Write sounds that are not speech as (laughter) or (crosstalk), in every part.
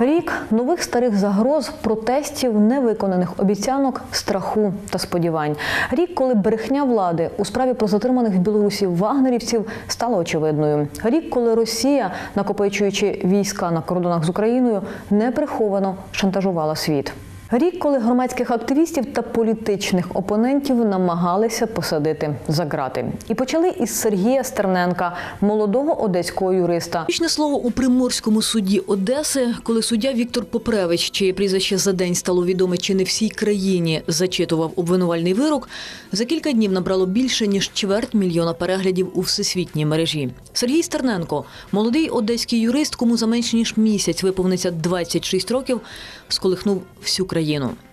Рік нових старих загроз, протестів, невиконаних обіцянок, страху та сподівань. Рік, коли брехня влади у справі про затриманих в Білорусі вагнерівців стала очевидною. Рік, коли Росія, накопичуючи війська на кордонах з Україною, неприховано шантажувала світ. Рік, коли громадських активістів та політичних опонентів намагалися посадити за ґрати. І почали із Сергія Стерненка, молодого одеського юриста, Вічне слово у приморському суді Одеси, коли суддя Віктор Попревич, чиє прізвище за день стало відоме чи не всій країні, зачитував обвинувальний вирок, за кілька днів набрало більше ніж чверть мільйона переглядів у всесвітній мережі. Сергій Стерненко, молодий одеський юрист, кому за менш ніж місяць виповниться 26 років, сколихнув всю країну.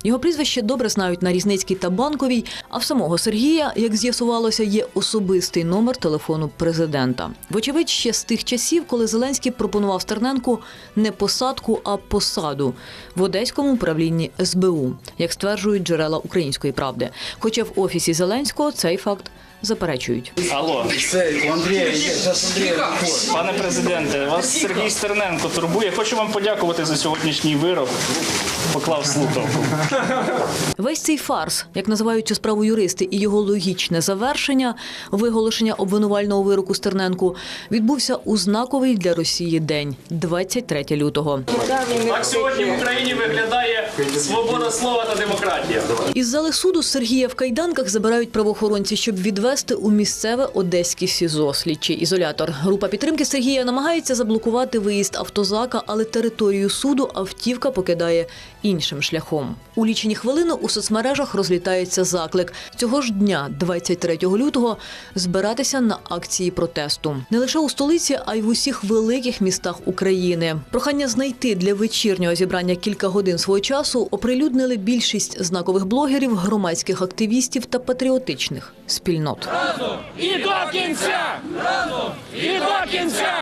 Його прізвище добре знають на Різницькій та Банковій, а в самого Сергія, як з'ясувалося, є особистий номер телефону президента. Вочевидь, ще з тих часів, коли Зеленський пропонував Стерненку не посадку, а посаду в одеському управлінні СБУ, як стверджують джерела української правди. Хоча в офісі Зеленського цей факт заперечують. Алло, Це Андрія Андрій пане президенте, вас Сергій Стерненко турбує. Хочу вам подякувати за сьогоднішній вирок. Поклав слухавку. Весь цей фарс, як називають цю справу юристи, і його логічне завершення, виголошення обвинувального вироку Стерненку, відбувся у знаковий для Росії день 23 лютого. Так сьогодні в Україні виглядає свобода слова та демократія. Із зали суду Сергія в кайданках забирають правоохоронці, щоб відвести у місцеве одеське СІЗО, слідчий ізолятор. Група підтримки Сергія намагається заблокувати виїзд автозака, але територію суду автівка покидає іншим шляхом. У лічені хвилини у соцмережах розлітається заклик цього ж дня, 23 лютого, збиратися на акції протесту не лише у столиці, а й в усіх великих містах України. Прохання знайти для вечірнього зібрання кілька годин свого часу оприлюднили більшість знакових блогерів, громадських активістів та патріотичних спільнот. І до кінця! Разом! І до кінця!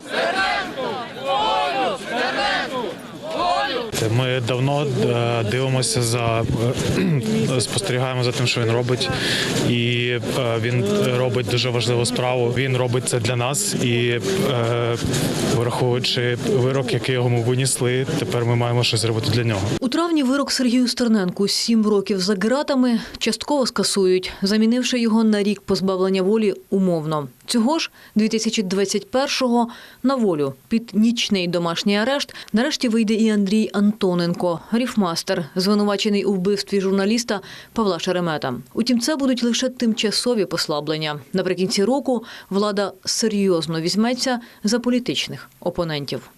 Ми давно е, дивимося за е, (clears throat) спостерігаємо за тим, що він робить, і е, він робить дуже важливу справу. Він робить це для нас, і враховуючи вирок, який йому винісли, тепер ми маємо щось зробити для нього. У травні вирок Сергію Стерненку сім років за ґратами частково скасують, замінивши його на рік позбавлення волі умовно. Цього ж 2021-го на волю під нічний домашній арешт нарешті вийде і Андрій Антоненко, ріфмастер, звинувачений у вбивстві журналіста Павла Шеремета. Утім, це будуть лише тимчасові послаблення. Наприкінці року влада серйозно візьметься за політичних опонентів.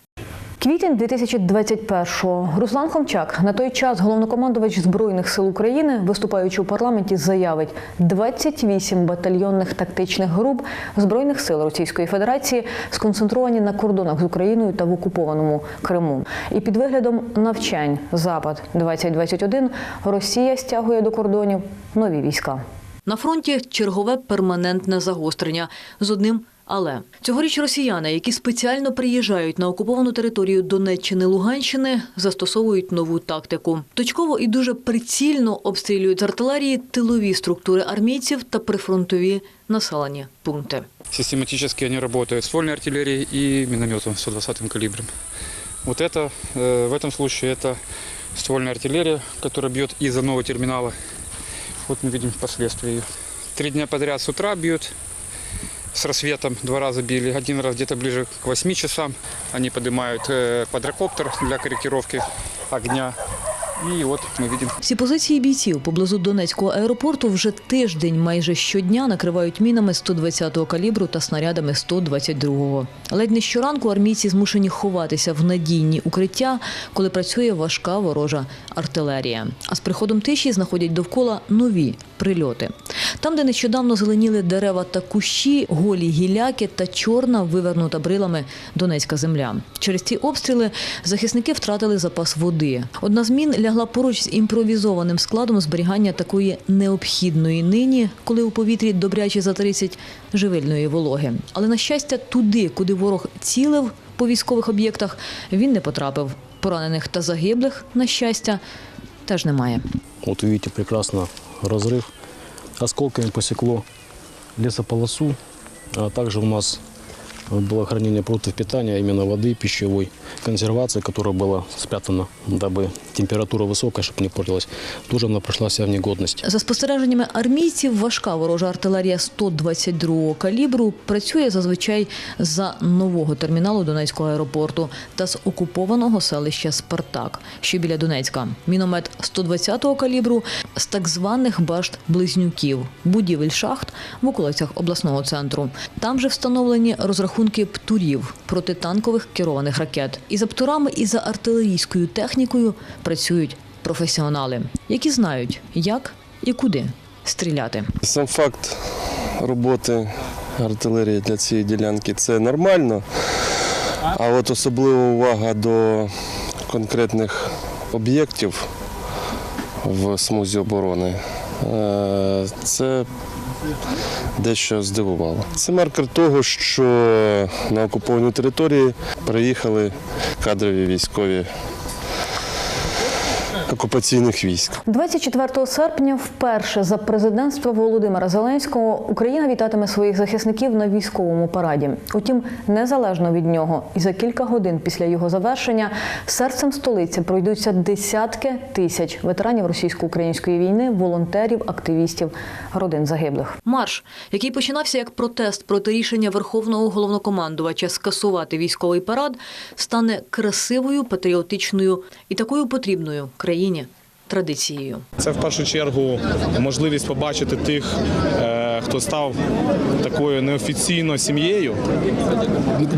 Квітень 2021-го. Руслан Хомчак, на той час головнокомандувач Збройних сил України, виступаючи у парламенті, заявить 28 батальйонних тактичних груп Збройних сил Російської Федерації сконцентровані на кордонах з Україною та в окупованому Криму. І під виглядом навчань Запад 2021 Росія стягує до кордонів нові війська. На фронті чергове перманентне загострення з одним. Але цьогоріч росіяни, які спеціально приїжджають на окуповану територію Донеччини Луганщини, застосовують нову тактику. Точково і дуже прицільно обстрілюють з артилерії тилові структури армійців та прифронтові населені пункти. Систематически они работают с ствольной артиллерией и минометом 120 калибром. Вот это, э, в этом случае это ствольная артиллерия, которая бьет из одного терминала. Вот мы видим последствия ее. Три дня подряд с утра бьют, с рассветом два раза били, один раз где-то ближе к 8 часам. Они поднимают э, квадрокоптер для корректировки огня. И вот мы видим Всі позиції бійців поблизу Донецького аеропорту вже тиждень майже щодня накривають мінами 120-го калібру та снарядами 122-го. Ледь не щоранку армійці змушені ховатися в надійні укриття, коли працює важка ворожа артилерія. А з приходом тиші знаходять довкола нові прильоти. Там, де нещодавно зеленіли дерева та кущі, голі гіляки та чорна вивернута брилами донецька земля. Через ці обстріли захисники втратили запас води. Одна з мін лягла поруч з імпровізованим складом зберігання такої необхідної нині, коли у повітрі добряче за 30 живильної вологи. Але на щастя, туди, куди ворог цілив по військових об'єктах, він не потрапив. Поранених та загиблих, на щастя, теж немає. Вот видите, прекрасно разрыв. Осколками посекло лесополосу, а также у нас было хранение продуктов питания, а именно воды пищевой – консервации, которая была спрятана, дабы температура высокая, чтобы не портилась, тоже она прошла вся в негодность. За спостереженнями армійців, важка ворожа артилерія 122-го калібру працює зазвичай за нового терміналу Донецького аеропорту та з окупованого селища Спартак, що біля Донецька. Міномет 120-го калібру з так званих башт близнюків, будівель шахт в околицях обласного центру. Там же встановлені розрахунки птурів протитанкових керованих ракет. І за птурами, і за артилерійською технікою працюють професіонали, які знають, як і куди стріляти. Сам факт роботи артилерії для цієї ділянки це нормально. А от особлива увага до конкретних об'єктів в смузі оборони е, це дещо здивувало. Це маркер того, що на окупованій території приїхали кадрові військові окупаційних військ. 24 серпня вперше за президентства Володимира Зеленського Україна вітатиме своїх захисників на військовому параді. Утім, незалежно від нього, і за кілька годин після його завершення серцем столиці пройдуться десятки тисяч ветеранів російсько-української війни, волонтерів, активістів, родин загиблих. Марш, який починався як протест проти рішення Верховного головнокомандувача скасувати військовий парад, стане красивою, патріотичною і такою потрібною країні традицією. Це в першу чергу можливість побачити тих, е, хто став такою неофіційно сім'єю,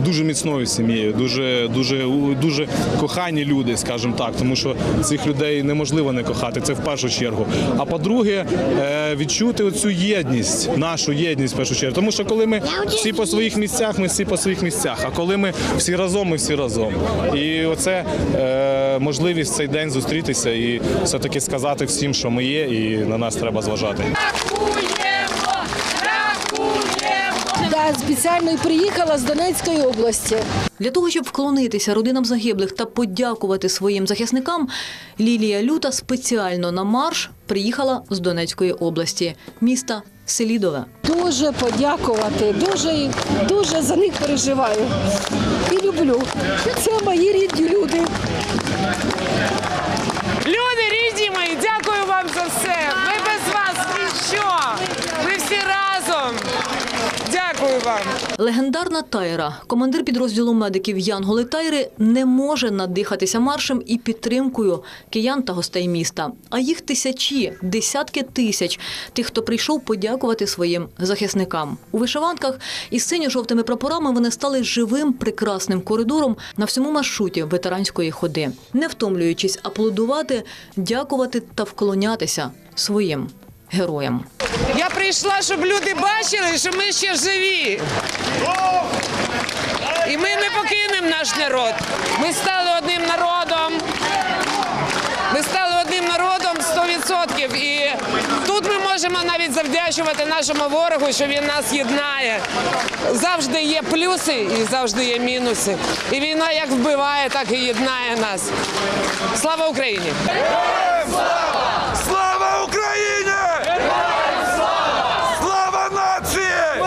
дуже міцною сім'єю, дуже, дуже, дуже кохані люди, скажімо так, тому що цих людей неможливо не кохати. Це в першу чергу. А по-друге, е, відчути оцю єдність, нашу єдність в першу чергу. Тому що коли ми всі по своїх місцях, ми всі по своїх місцях. А коли ми всі разом, ми всі разом. І оце е, можливість цей день зустрітися і все-таки сказати всім, що ми є, і на нас треба зважати. Да, спеціально і приїхала з Донецької області. Для того, щоб вклонитися родинам загиблих та подякувати своїм захисникам, Лілія Люта спеціально на марш приїхала з Донецької області, міста Селідове. Дуже подякувати, дуже, дуже за них переживаю. І люблю. Це мої рідні. Люди, Легендарна Тайра, командир підрозділу медиків Янголи Тайри, не може надихатися маршем і підтримкою киян та гостей міста. А їх тисячі, десятки тисяч тих, хто прийшов подякувати своїм захисникам. У вишиванках із синьо-жовтими прапорами вони стали живим прекрасним коридором на всьому маршруті ветеранської ходи, не втомлюючись аплодувати, дякувати та вклонятися своїм героям. Я прийшла, щоб люди бачили, що ми ще живі. І ми не покинемо наш народ. Ми стали одним народом. Ми стали одним народом 100%. І тут ми можемо навіть завдячувати нашому ворогу, що він нас єднає. Завжди є плюси і завжди є мінуси. І війна як вбиває, так і єднає нас. Слава Україні! Слава Україні! Слава нації!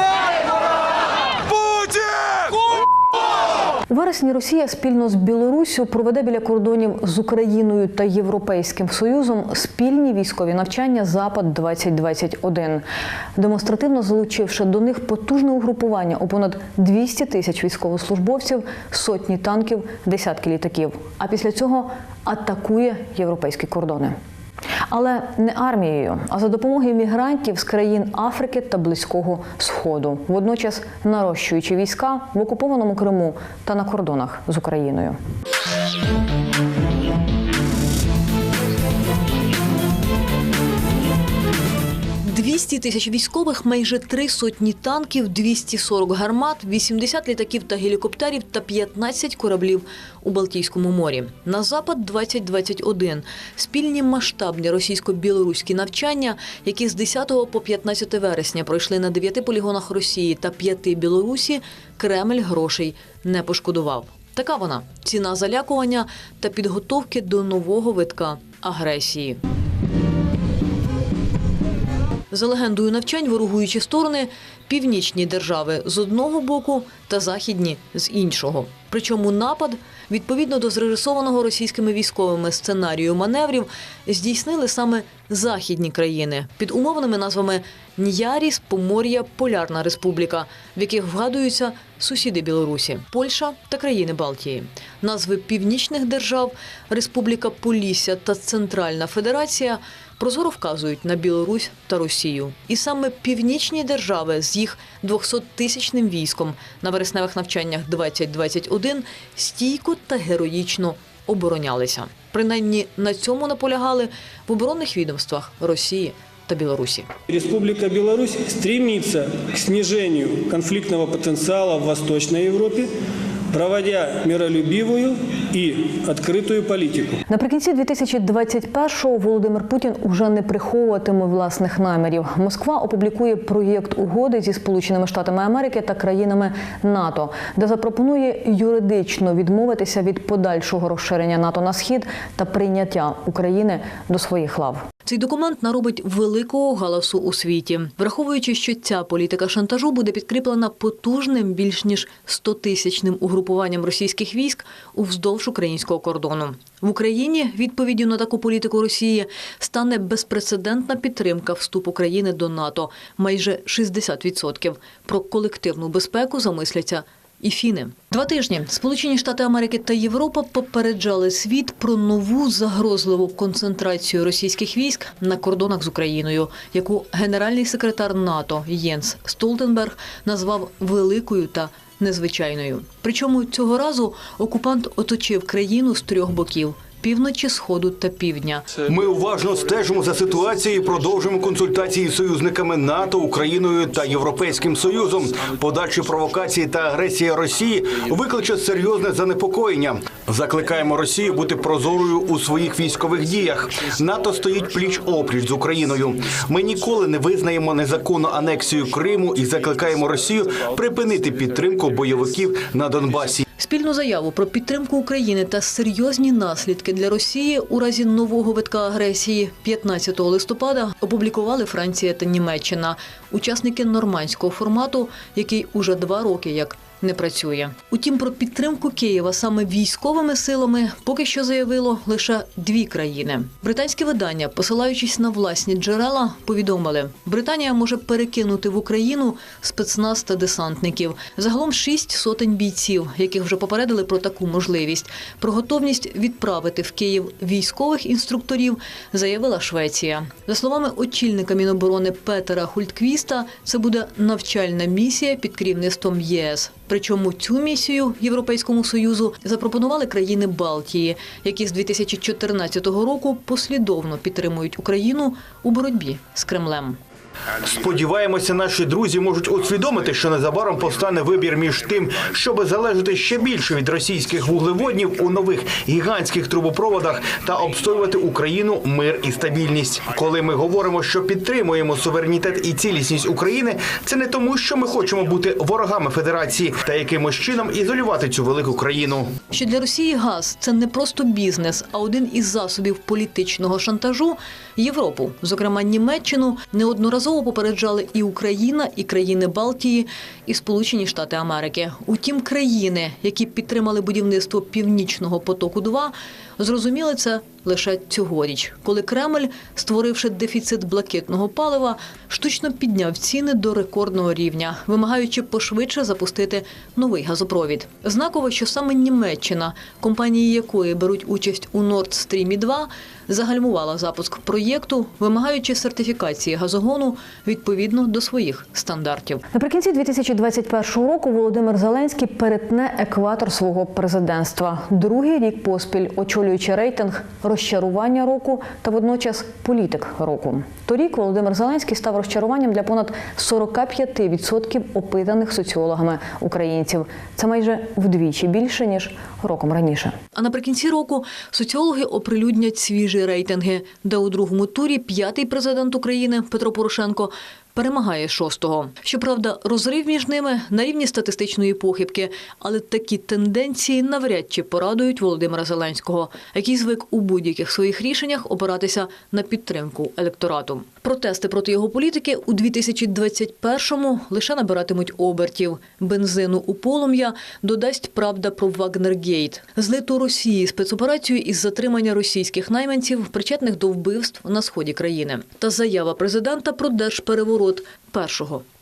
Путін! У вересні Росія спільно з Білоруссю проведе біля кордонів з Україною та Європейським Союзом спільні військові навчання Запад 2021 демонстративно залучивши до них потужне угрупування у понад 200 тисяч військовослужбовців, сотні танків, десятки літаків. А після цього атакує європейські кордони. Але не армією, а за допомогою мігрантів з країн Африки та Близького Сходу, водночас нарощуючи війська в окупованому Криму та на кордонах з Україною. 200 тисяч військових, майже три сотні танків, 240 гармат, 80 літаків та гелікоптерів та 15 кораблів у Балтійському морі. На запад 2021 спільні масштабні російсько-білоруські навчання, які з 10 по 15 вересня пройшли на 9 полігонах Росії та 5 Білорусі. Кремль грошей не пошкодував. Така вона ціна залякування та підготовки до нового витка агресії. За легендою навчань ворогуючі сторони північні держави з одного боку та західні з іншого. Причому напад, відповідно до зрежисованого російськими військовими сценарію маневрів, здійснили саме західні країни під умовними назвами Ньяріс, Помор'я, Полярна Республіка, в яких вгадуються сусіди Білорусі, Польща та країни Балтії. Назви північних держав Республіка Полісся та Центральна Федерація прозоро вказують на Білорусь та Росію. І саме північні держави з їх 200-тисячним військом на вересневих навчаннях 2021 стійко та героїчно оборонялися. Принаймні на цьому наполягали в оборонних відомствах Росії та Білорусі. Республика Беларусь стремится к снижению конфликтного потенциала в Восточной Европе, проводя миролюбивую и открытую политику. Наприкінці 2021-го Володимир Путін уже не приховуватиме власних намірів. Москва опублікує проєкт угоди зі Сполученими Штатами Америки та країнами НАТО, де запропонує юридично відмовитися від подальшого розширення НАТО на схід та прийняття України до своїх лав. Цей документ наробить великого галасу у світі, враховуючи, що ця політика шантажу буде підкріплена потужним більш ніж 100-тисячним угрупуванням російських військ уздовж українського кордону. В Україні відповіддю на таку політику Росії стане безпрецедентна підтримка вступу країни до НАТО майже 60%. Про колективну безпеку замисляться і фіни. Два тижні Сполучені Штати Америки та Європа попереджали світ про нову загрозливу концентрацію російських військ на кордонах з Україною, яку генеральний секретар НАТО Єнс Столтенберг назвав великою та незвичайною. Причому цього разу окупант оточив країну з трьох боків. Півночі, сходу та півдня. Ми уважно стежимо за ситуацією, і продовжуємо консультації з союзниками НАТО, Україною та Європейським Союзом. Подальші провокації та агресія Росії викличуть серйозне занепокоєння. Закликаємо Росію бути прозорою у своїх військових діях. НАТО стоїть пліч опліч з Україною. Ми ніколи не визнаємо незаконну анексію Криму і закликаємо Росію припинити підтримку бойовиків на Донбасі. Спільну заяву про підтримку України та серйозні наслідки для Росії у разі нового витка агресії 15 листопада опублікували Франція та Німеччина, учасники нормандського формату, який уже два роки як не працює. Утім, про підтримку Києва саме військовими силами поки що заявило лише дві країни. Британське видання, посилаючись на власні джерела, повідомили, Британія може перекинути в Україну спецназ та десантників. Загалом шість сотень бійців, яких вже попередили про таку можливість. Про готовність відправити в Київ військових інструкторів заявила Швеція. За словами очільника Міноборони Петера Хультквіста, це буде навчальна місія під керівництвом ЄС. Причому цю місію Європейському союзу запропонували країни Балтії, які з 2014 року послідовно підтримують Україну у боротьбі з Кремлем. Сподіваємося, наші друзі можуть усвідомити, що незабаром постане вибір між тим, щоб залежати ще більше від російських вуглеводнів у нових гігантських трубопроводах та обстоювати Україну, мир і стабільність. Коли ми говоримо, що підтримуємо суверенітет і цілісність України, це не тому, що ми хочемо бути ворогами Федерації та якимось чином ізолювати цю велику країну. Що для Росії газ це не просто бізнес, а один із засобів політичного шантажу. Європу, зокрема Німеччину, неодноразово попереджали і Україна, і країни Балтії, і Сполучені Штати Америки. Утім, країни, які підтримали будівництво північного потоку, 2 зрозуміли це лише цьогоріч, коли Кремль, створивши дефіцит блакитного палива, штучно підняв ціни до рекордного рівня, вимагаючи пошвидше запустити новий газопровід. Знаково, що саме Німеччина, компанії якої беруть участь у Nord Stream 2, загальмувала запуск проєкту, вимагаючи сертифікації газогону відповідно до своїх стандартів. Наприкінці 2021 року Володимир Зеленський перетне екватор свого президентства. Другий рік поспіль очолюючи рейтинг розчарування року та водночас політик року. Торік Володимир Зеленський став розчаруванням для понад 45% опитаних соціологами українців. Це майже вдвічі більше ніж роком раніше. А наприкінці року соціологи оприлюднять свіжі рейтинги, де у другому турі п'ятий президент України Петро Порошенко перемагає шостого. Щоправда, розрив між ними на рівні статистичної похибки, але такі тенденції навряд чи порадують Володимира Зеленського, який звик у будь-яких своїх рішеннях опиратися на підтримку електорату. Протести проти його політики у 2021-му лише набиратимуть обертів. Бензину у полум'я додасть правда про Вагнергейт. Злиту Росії спецоперацію із затримання російських найманців, причетних до вбивств на сході країни. Та заява президента про держпереворот 1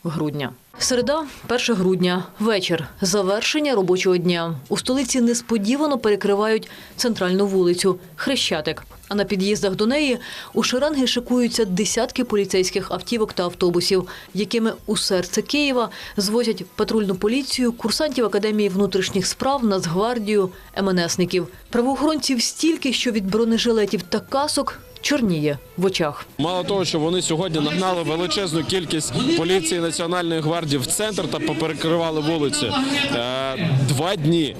грудня. Середа, 1 грудня, вечір, завершення робочого дня. У столиці несподівано перекривають центральну вулицю Хрещатик. А на під'їздах до неї у шеренги шикуються десятки поліцейських автівок та автобусів, якими у серце Києва звозять патрульну поліцію, курсантів Академії внутрішніх справ, Нацгвардію, МНСників. Правоохоронців стільки, що від бронежилетів та касок чорніє в очах. Мало того, що вони сьогодні нагнали величезну кількість поліції Національної гвардії в центр та поперекривали вулиці. Е, Два дні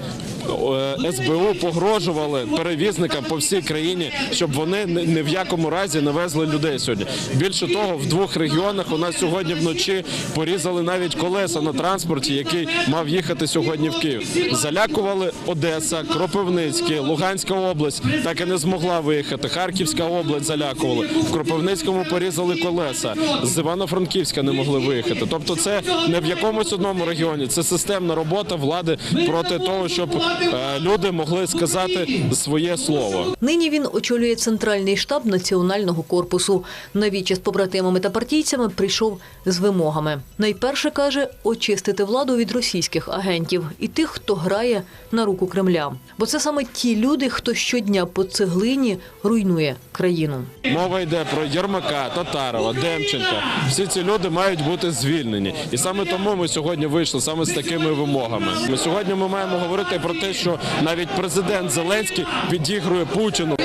е, СБУ погрожували перевізникам по всій країні, щоб вони ні в якому разі не везли людей сьогодні. Більше того, в двох регіонах у нас сьогодні вночі порізали навіть колеса на транспорті, який мав їхати сьогодні в Київ. Залякували Одеса, Кропивницький, Луганська область так і не змогла виїхати. Харківська область залякували. В Кропивницькому порізали колеса. З Івано-Франківська не могли виїхати. Тобто, це не в якомусь одному регіоні. Це системна робота влади проти того, щоб е, люди могли сказати своє слово. Нині він очолює центральний штаб національного корпусу. Навіче з побратимами та партійцями прийшов з вимогами. Найперше каже очистити владу від російських агентів і тих, хто грає на руку Кремля. Бо це саме ті люди, хто щодня по цеглині руйнує країну. Мова йде про Єрмака, Татарова, Демченка. Всі ці люди мають бути звільнені, і саме тому ми сьогодні вийшли саме з такими вимогами. Ми сьогодні ми маємо говорити про те, що навіть президент Зеленський підігрує Путіну.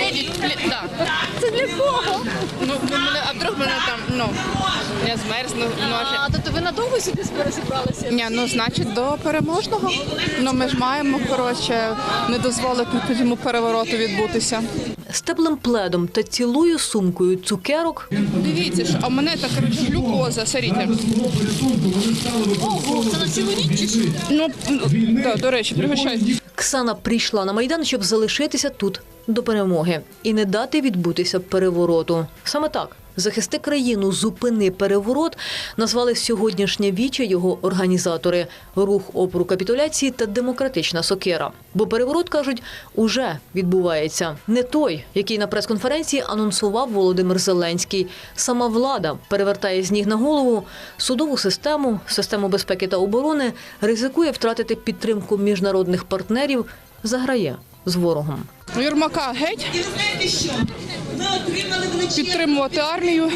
Це для кого? Ну, а вдруг мене там, ну, я змерзну, може. А тобто ви надовго сюди розібралися? Ні, ну, значить, до переможного. Ну, ми ж маємо, коротше, не дозволити цьому перевороту відбутися. З теплим пледом та цілою сумкою цукерок Дивіться, що, а мене так, глюкоза, соріте. Ого, це на цілу ніч чи що? Ну, да, до речі, пригощайте. Ксана прийшла на майдан, щоб залишитися тут до перемоги і не дати відбутися перевороту. Саме так. Захисти країну, зупини переворот, назвали сьогоднішнє віче його організатори рух опору капітуляції та демократична сокира. Бо переворот кажуть уже відбувається. Не той, який на прес-конференції анонсував Володимир Зеленський. Сама влада перевертає з ніг на голову судову систему, систему безпеки та оборони, ризикує втратити підтримку міжнародних партнерів, заграє з ворогом. Єрмака геть. Підтримувати армію,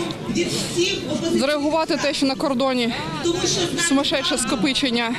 зреагувати те, що на кордоні сумасшедше скопичення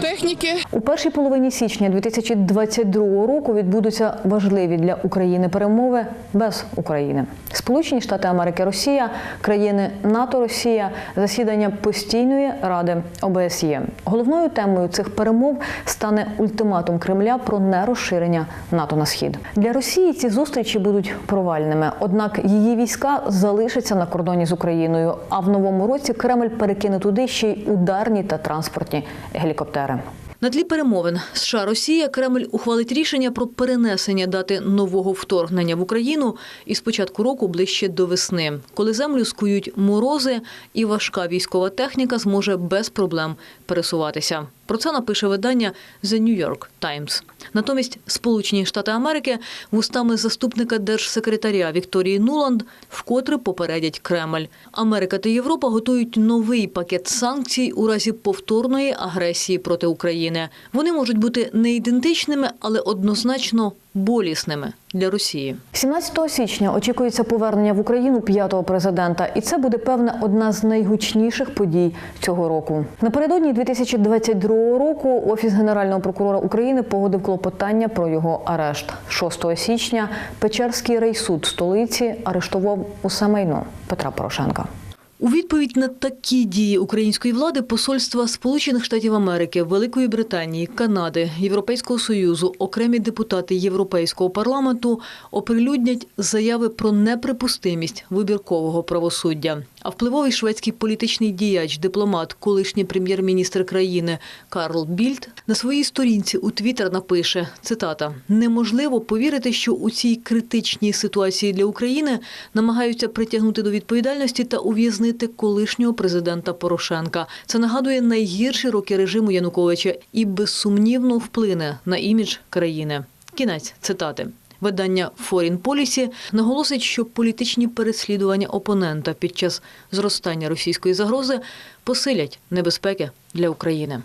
техніки. У першій половині січня 2022 року відбудуться важливі для України перемови без України. Сполучені Штати Америки, Росія, країни НАТО, Росія, засідання постійної ради ОБСЄ. Головною темою цих перемов стане ультиматум Кремля про нерозширення НАТО на схід. Для Росії ці зустрічі будуть провальними. Однак її війська залишаться на кордоні з Україною. А в новому році Кремль перекине туди ще й ударні та транспортні гелікоптери. На тлі перемовин США Росія Кремль ухвалить рішення про перенесення дати нового вторгнення в Україну із початку року ближче до весни, коли землю скують морози і важка військова техніка зможе без проблем пересуватися. Про це напише видання The New York Times. Натомість Сполучені Штати Америки вустами заступника держсекретаря Вікторії Нуланд вкотре попередять Кремль. Америка та Європа готують новий пакет санкцій у разі повторної агресії проти України. Вони можуть бути не ідентичними, але однозначно болісними для Росії. 17 січня очікується повернення в Україну п'ятого президента, і це буде певне одна з найгучніших подій цього року. Напередодні 2022 року офіс генерального прокурора України погодив клопотання про його арешт. 6 січня Печерський райсуд столиці арештував усе майно Петра Порошенка. У відповідь на такі дії української влади посольства Сполучених Штатів Америки, Великої Британії, Канади, Європейського союзу, окремі депутати Європейського парламенту оприлюднять заяви про неприпустимість вибіркового правосуддя. А впливовий шведський політичний діяч, дипломат, колишній прем'єр-міністр країни Карл Більд на своїй сторінці у Твіттер напише цитата: неможливо повірити, що у цій критичній ситуації для України намагаються притягнути до відповідальності та ув'язнити колишнього президента Порошенка. Це нагадує найгірші роки режиму Януковича і безсумнівно вплине на імідж країни. Кінець цитати. Видання Foreign Policy наголосить, що політичні переслідування опонента під час зростання російської загрози посилять небезпеки для України.